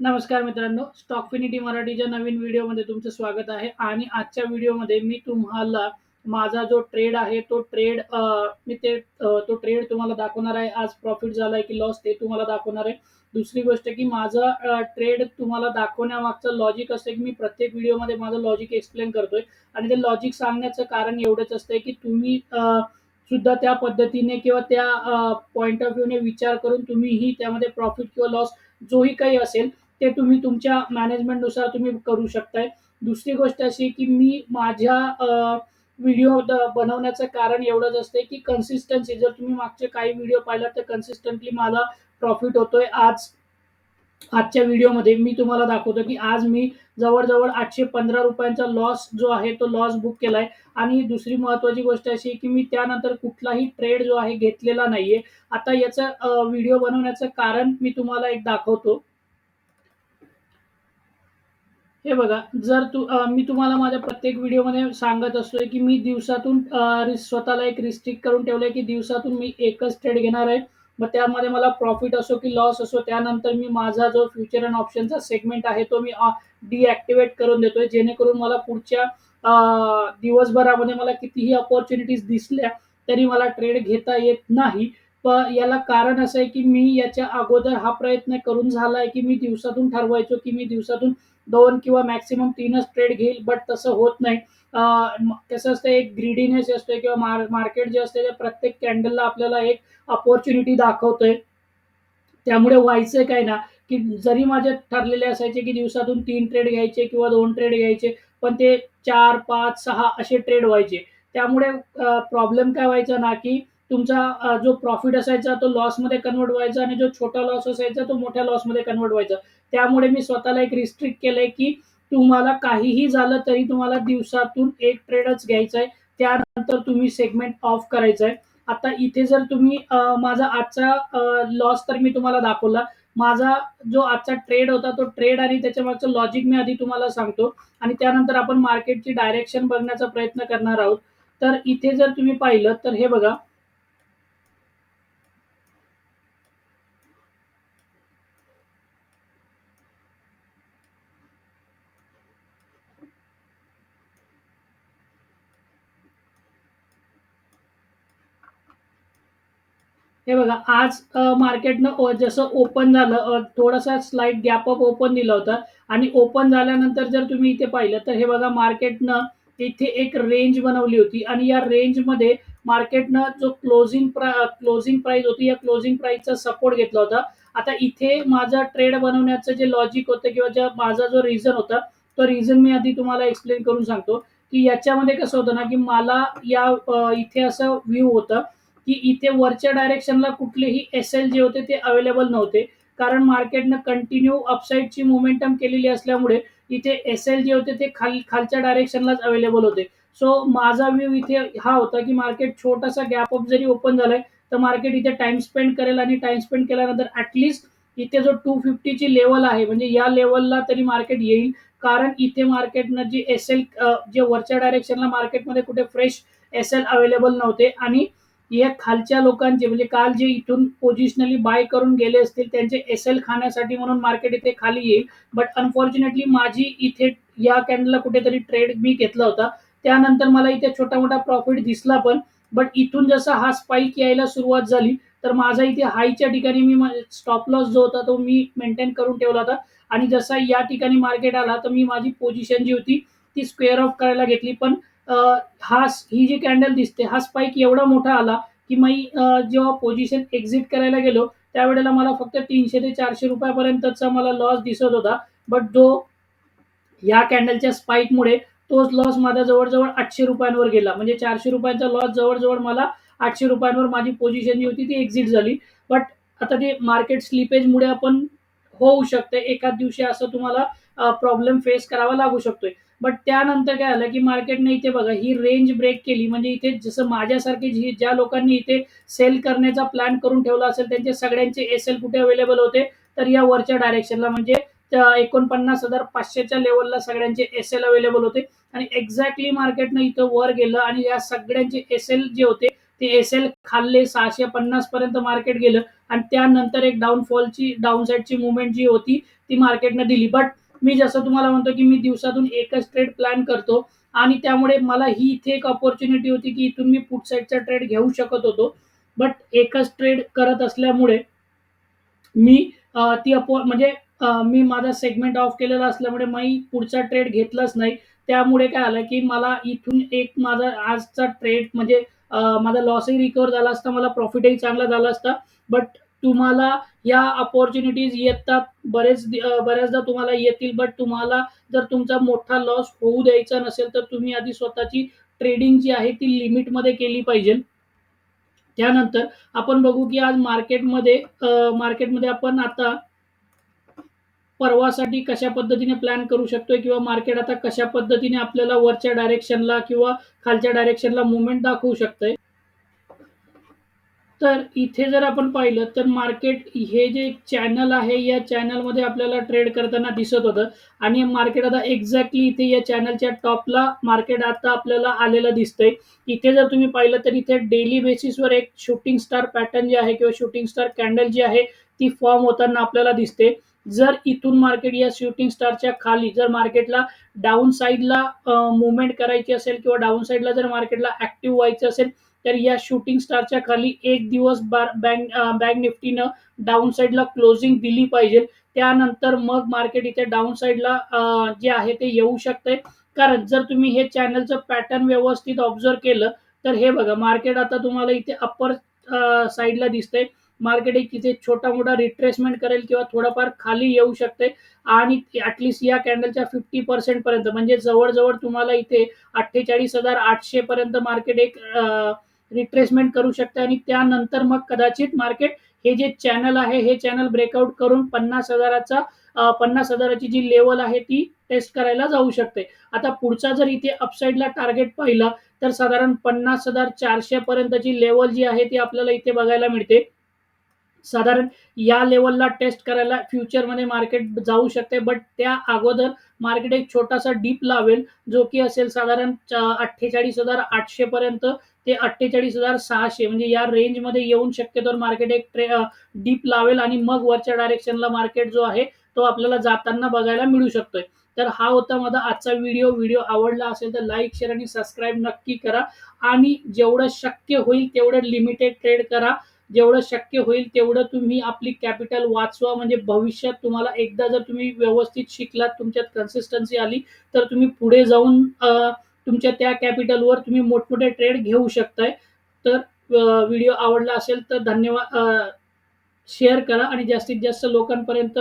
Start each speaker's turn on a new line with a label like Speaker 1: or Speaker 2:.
Speaker 1: नमस्कार मित्रांनो स्टॉकफिनिटी मराठीच्या नवीन व्हिडिओमध्ये तुमचं स्वागत आहे. आणि आजच्या व्हिडिओमध्ये मी तुम्हाला माझा जो ट्रेड आहे तो ट्रेड मी ते तो ट्रेड तुम्हाला दाखवणार आहे. आज प्रॉफिट झालाय की लॉस ते तुम्हाला दाखवणार आहे. दुसरी गोष्ट की माझा ट्रेड तुम्हाला दाखवण्यामागचं लॉजिक असतं की मी प्रत्येक व्हिडिओमध्ये माझं लॉजिक एक्सप्लेन करतोय. आणि ते लॉजिक सांगण्याचं कारण एवढंच असतंय की तुम्ही सुद्धा त्या पद्धतीने किंवा त्या पॉईंट ऑफ व्ह्यूने विचार करून तुम्हीही त्यामध्ये प्रॉफिट किंवा लॉस जोही काही असेल ते तुम्ही तुमच्या मॅनेजमेंटनुसार तुम्ही करू शकताय. दुसरी गोष्ट अशी की मी माझ्या व्हिडिओ बनवण्याचं कारण एवढंच असते की कन्सिस्टन्सी जर तुम्ही मागचे काही व्हिडिओ पाहिलात तर कन्सिस्टंटली मला प्रॉफिट होतोय आज आजच्या व्हिडिओमध्ये मी तुम्हाला दाखवतो की आज मी जवळजवळ आठशे पंधरा रुपयांचा लॉस जो आहे तो लॉस बुक केलाय. आणि दुसरी महत्वाची गोष्ट अशी की मी त्यानंतर कुठलाही ट्रेड जो आहे घेतलेला नाहीये. आता याचं व्हिडिओ बनवण्याचं कारण मी तुम्हाला एक दाखवतो. हे बघा जर तू मी तुम्हाला माझ्या प्रत्येक व्हिडिओमध्ये सांगत असतोय की मी दिवसातून स्वतःला एक रिस्ट्रिक्ट करून ठेवलंय की दिवसातून मी एकच ट्रेड घेणार आहे. मग त्यामध्ये मला प्रॉफिट असो की लॉस असो त्यानंतर मी माझा जो फ्युचर अँड ऑप्शनचा सेगमेंट आहे तो मी डिॲक्टिवेट करून देतोय. जेणेकरून मला पुढच्या दिवसभरामध्ये मला कितीही अपॉर्च्युनिटीज दिसल्या तरी मला ट्रेड घेता येत नाही. पण याला कारण असं आहे की मी याच्या अगोदर हा प्रयत्न करून झाला आहे की मी दिवसातून ठरवायचो की मी दिवसातून दोन किंवा मॅक्सिमम तीनच ट्रेड घेईल बट तसं होत नाही. कसं असतं एक ग्रीडीनेस असतोय किंवा मार मार्केट जे असते ते प्रत्येक कॅन्डलला आपल्याला एक अपॉर्च्युनिटी दाखवतोय. त्यामुळे व्हायचं काय ना की जरी माझे ठरलेले असायचे की दिवसातून तीन ट्रेड घ्यायचे किंवा दोन ट्रेड घ्यायचे पण ते चार पाच सहा असे ट्रेड व्हायचे. त्यामुळे प्रॉब्लेम काय व्हायचा ना की तुमचा जो प्रॉफिट असायचा तो लॉसमध्ये कन्वर्ट व्हायचा आणि जो छोटा लॉस असायचा तो मोठ्या लॉसमध्ये कन्वर्ट व्हायचा. त्यामुळे मी स्वतःला एक रिस्ट्रिक्ट केलंय की तुम्हाला काहीही झालं तरी तुम्हाला दिवसातून एक ट्रेडच घ्यायचा आहे त्यानंतर तुम्ही सेगमेंट ऑफ करायचं आहे आता इथे जर तुम्ही माझा आजचा लॉस तर मी तुम्हाला दाखवला. माझा जो आजचा ट्रेड होता तो ट्रेड आणि त्याच्या मागचं लॉजिक मी आधी तुम्हाला सांगतो. आणि त्यानंतर आपण मार्केटची डायरेक्शन बघण्याचा प्रयत्न करणार आहोत. तर इथे जर तुम्ही पाहिलं तर हे बघा. हे बघा आज मार्केटनं जसं ओपन झालं थोडासा स्लाइट गॅप अप ओपन दिलं होतं. आणि ओपन झाल्यानंतर जर तुम्ही इथे पाहिलं तर हे बघा मार्केटनं इथे एक रेंज बनवली होती. आणि या रेंजमध्ये मार्केटनं जो क्लोजिंग क्लोजिंग प्राइस होती या क्लोजिंग प्राइसचा सपोर्ट घेतला होता. आता इथे माझा ट्रेड बनवण्याचं जे लॉजिक होतं किंवा ज्या माझा जो रिझन होता तो रिझन मी आधी तुम्हाला एक्सप्लेन करून सांगतो. की याच्यामध्ये कसं होतं ना की मला या इथे असं व्ह्यू होतं की इथे वरच्या डायरेक्शनला कुठलेही एस एल जे होते ते अवेलेबल नव्हते. कारण मार्केटनं कंटिन्यू अपसाईडची मोमेंटम केलेली असल्यामुळे इथे एस एल जे होते ते खाल खालच्या डायरेक्शनलाच अवेलेबल होते. सो माझा व्ह्यू इथे हा होता की मार्केट छोटासा गॅप अप जरी ओपन झालाय तर मार्केट इथे टाइम स्पेंड करेल आणि टाइम स्पेंड केल्यानंतर ॲटलिस्ट इथे जो टू फिफ्टीची लेवल आहे म्हणजे या लेवलला तरी मार्केट येईल. कारण इथे मार्केटनं जी एस एल जे वरच्या डायरेक्शनला मार्केटमध्ये कुठे फ्रेश एस एल अवेलेबल नव्हते आणि या खालच्या लोकांचे म्हणजे काल जे इथून पोझिशनली बाय करून गेले असतील त्यांचे एस एल खाण्यासाठी म्हणून मार्केट इथे खाली येईल. बट अनफॉर्च्युनेटली माझी इथे या कॅन्डलला कुठेतरी ट्रेड मी घेतला होता. त्यानंतर मला इथे छोटा मोठा प्रॉफिट दिसला पण बट इथून जसा हा स्पाईक यायला सुरुवात झाली तर माझा इथे हायच्या ठिकाणी मी स्टॉप लॉस जो होता तो मी मेंटेन करून ठेवला होता. आणि जसा या ठिकाणी मार्केट आला तर मी माझी पोझिशन जी होती ती स्क्वेअर ऑफ करायला घेतली. पण हा ही जी कॅन्डल दिसते हा स्पाइक एवढा मोठा आला की मी जेव्हा पोझिशन एक्झिट करायला गेलो त्यावेळेला मला फक्त तीनशे ते चारशे रुपयापर्यंतचा मला लॉस दिसत होता. बट जो या कॅन्डलच्या स्पाईकमुळे तोच लॉस माझा जवळजवळ आठशे रुपयांवर गेला. म्हणजे चारशे रुपयांचा लॉस जवळजवळ मला आठशे रुपयांवर माझी पोझिशन जी होती ती एक्झिट झाली. बट आता ते मार्केट स्लिपेजमुळे आपण होऊ शकते. एकाच दिवशी असं तुम्हाला प्रॉब्लेम फेस करावा लागू शकतोय. बट त्यानंतर काय झालं की मार्केटने इथे बघा ही रेंज ब्रेक केली. म्हणजे इथे जसं माझ्यासारखे जी ज्या लोकांनी इथे सेल करण्याचा प्लॅन करून ठेवला असेल त्यांचे सगळ्यांचे एस एल कुठे अवेलेबल होते तर या वरच्या डायरेक्शनला म्हणजे एकोणपन्नास हजार पाचशेच्या लेवलला सगळ्यांचे एस एल अवेलेबल होते. आणि एक्झॅक्टली मार्केटनं इथं वर गेलं आणि या सगळ्यांचे एस एल जे होते ते एस एल खाल्ले सहाशे पन्नास पर्यंत मार्केट गेलं. आणि त्यानंतर एक डाऊनफॉलची डाउन साइडची मुवमेंट जी होती ती मार्केटनं दिली. बट मी जसं तुम्हाला म्हणतो, की मी दिवसातून एकच ट्रेड प्लॅन करतो आणि त्यामुळे मला ही इथे एक ऑपॉर्च्युनिटी होती, की इथून मी पुट साईडचा ट्रेड घेऊ शकत होतो. बट एकच ट्रेड करत असल्यामुळे मी ती अपॉ म्हणजे मी माझा सेगमेंट ऑफ केलेला असल्यामुळे मी पुढचा ट्रेड घेतलाच नाही. त्यामुळे काय आलं की मला इथून एक माझा आजचा ट्रेड म्हणजे माझा लॉसही रिकवर झाला असता, मला प्रॉफिटही चांगला झाला असता. बट तुम्हाला या अपॉर्च्युनिटीज येतात बरेच बऱ्याचदा तुम्हाला येतील, बट तुम्हाला जर तुमचा मोठा लॉस होऊ द्यायचा नसेल, तर तुम्ही आधी स्वतःची ट्रेडिंग जी आहे ती लिमिटमध्ये केली पाहिजे. त्यानंतर आपण बघू, की आज मार्केटमध्ये मार्केटमध्ये आपण आता परवासाठी कशा पद्धतीने प्लॅन करू शकतोय किंवा मार्केट आता कशा पद्धतीने आपल्याला वरच्या डायरेक्शनला किंवा खालच्या डायरेक्शनला मुवमेंट दाखवू शकतंय. तर इथे जर आपण पाहिलं तर मार्केट हे जे चॅनल आहे, या चॅनलमध्ये आपल्याला ट्रेड करताना दिसत होतं आणि मार्केट आता एक्झॅक्टली इथे या चॅनलच्या टॉपला मार्केट आता आपल्याला आलेलं दिसतंय. इथे जर तुम्ही पाहिलं तर इथे डेली बेसिसवर एक शूटिंग स्टार पॅटर्न जे आहे किंवा शूटिंग स्टार कॅन्डल जी आहे, ती फॉर्म होताना आपल्याला दिसते. जर इथून मार्केट या शूटिंग स्टारच्या खाली जर मार्केटला डाउन साईडला मुवमेंट करायची असेल किंवा डाउन साईडला जर मार्केटला ऍक्टिव्ह व्हायचं असेल, तर या शूटिंग स्टारच्या खाली एक दिवस बार बँक बँक निफ्टीनं डाऊन साईडला क्लोजिंग दिली पाहिजे. त्यानंतर मग मार्केट इथे डाउन साईडला जे आहे ते येऊ शकते कारण जर तुम्ही हे चॅनलचं पॅटर्न व्यवस्थित ऑब्झर्व्ह केलं, तर हे बघा मार्केट आता तुम्हाला इथे अप्पर साईडला दिसतंय. मार्केट एक इथे छोटा-मोठा रिट्रेसमेंट करेल किंवा थोडंफार खाली येऊ शकते आणि ॲटलिस्ट या कॅन्डलच्या 50% पर्यंत म्हणजे जवळ-जवळ तुम्हाला इथे 48,800 पर्यंत मार्केट एक आ, रिट्रेसमेंट करू शकते आणि त्यानंतर मग कदाचित मार्केट हे जे चॅनल आहे, हे चॅनल ब्रेकआउट करून पन्नास हजाराचा पन्नास हजाराची जी लेवल आहे ती टेस्ट करायला जाऊ शकते. आता पुढचा जर इथे अपसाईडला टार्गेट पाहिला, तर साधारण 50,400 पर्यंतची लेवल जी आहे ती आपल्याला इथे बघायला मिळते. साधारण या लेवलला टेस्ट करायला फ्युचरमध्ये मार्केट जाऊ शकते. बट त्या अगोदर मार्केट एक छोटासा डीप लावेल, जो की असेल साधारण अठ्ठेचाळीस हजार आठशे पर्यंत ते 48,600 म्हणजे या रेंजमध्ये येऊन शक्यतो मार्केट एक ट्रे डीप लावेल आणि मग वरच्या डायरेक्शनला मार्केट जो आहे, तो आपल्याला जाताना बघायला मिळू शकतोय. तर हा होता माझा आजचा व्हिडिओ. व्हिडिओ आवडला असेल तर लाईक, शेअर आणि सबस्क्राईब नक्की करा आणि जेवढं शक्य होईल तेवढं लिमिटेड ट्रेड करा. जेवढं शक्य होईल तेवढं तुम्ही आपली कॅपिटल वाचवा. म्हणजे भविष्यात तुम्हाला एकदा जर तुम्ही व्यवस्थित शिकलात, तुमच्यात कन्सिस्टन्सी आली, तर तुम्ही पुढे जाऊन तुमच्या त्या कॅपिटलवर तुम्ही मोठमोठे ट्रेड घेऊ शकताय. तर व्हिडिओ आवडला असेल तर धन्यवाद शेअर करा आणि जास्तीत जास्त लोकांपर्यंत